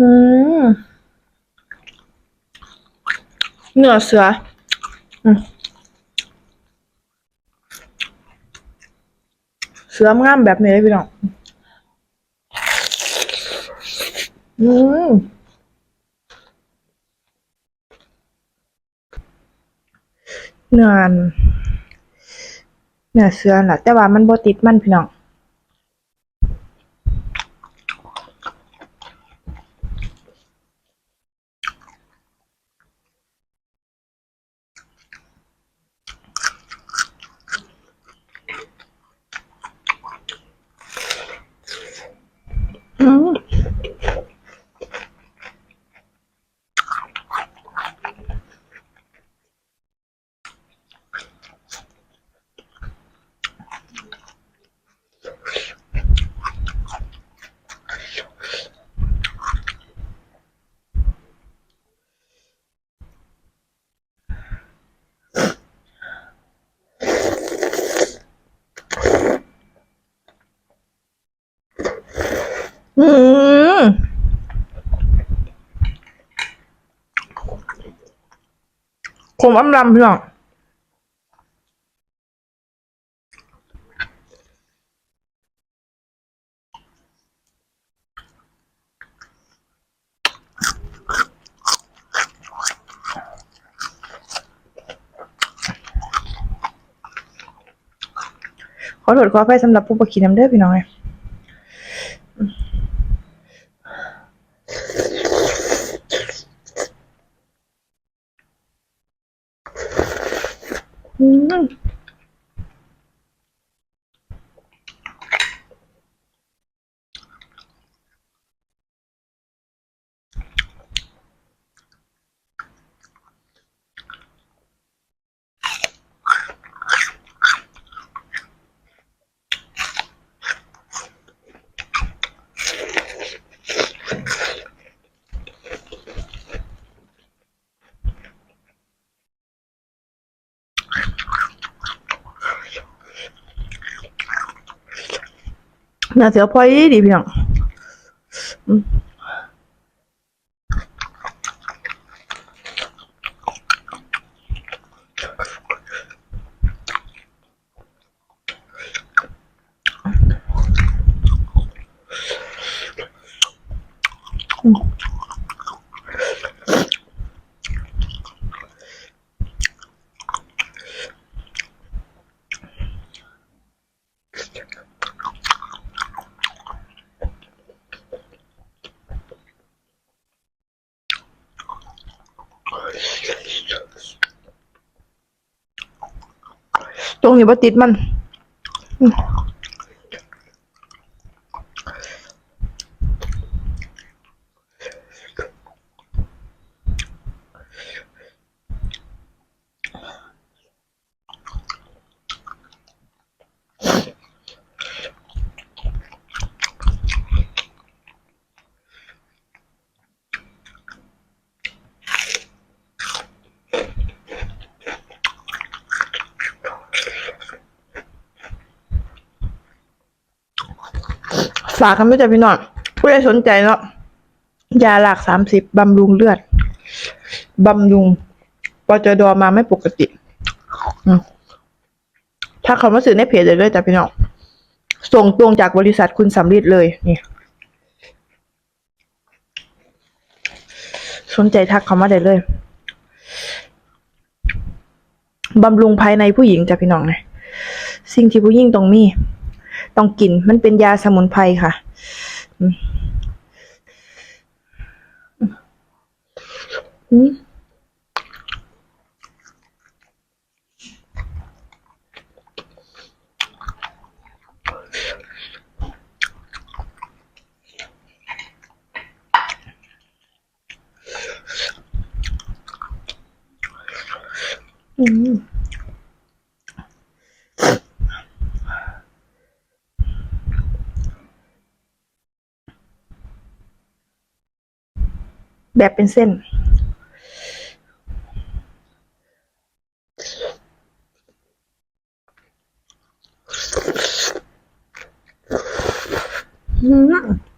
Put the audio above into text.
อืมเนื้อเสืออืมเสืองามแบบนี้เลยพี่น้อง อืมเนื้ออันเนื้อเสือน่ะ แต่ว่ามันบ่ติดมันพี่น้อง อืมขมอำลำพี่น้องขอโทษขออภัยสำหรับผู้ประคีน้ำเด้อพี่น้องเลย อื มน่าเสียพอ ตรงนี้บ่ติดมัน ฝากกันไม่ใจพี่น้องผู้ใดสนใจเนาะยาหลักสามสิบบำรุงเลือดบำรุงปจดมาไม่ปกติถ้าเขามาซื้อในเพจเลยเลยจ้ะพี่น้องส่งตรงจากบริษัทคุณสำริดเลยนี่สนใจทักเขามาได้เลยบำรุงภายในผู้หญิงจ้ะพี่น้องนะสิ่งที่ผู้หญิงต้องมี ต้องกิน มันเป็นยาสมุนไพรค่ะอืม แบบเป็นเส้น อืม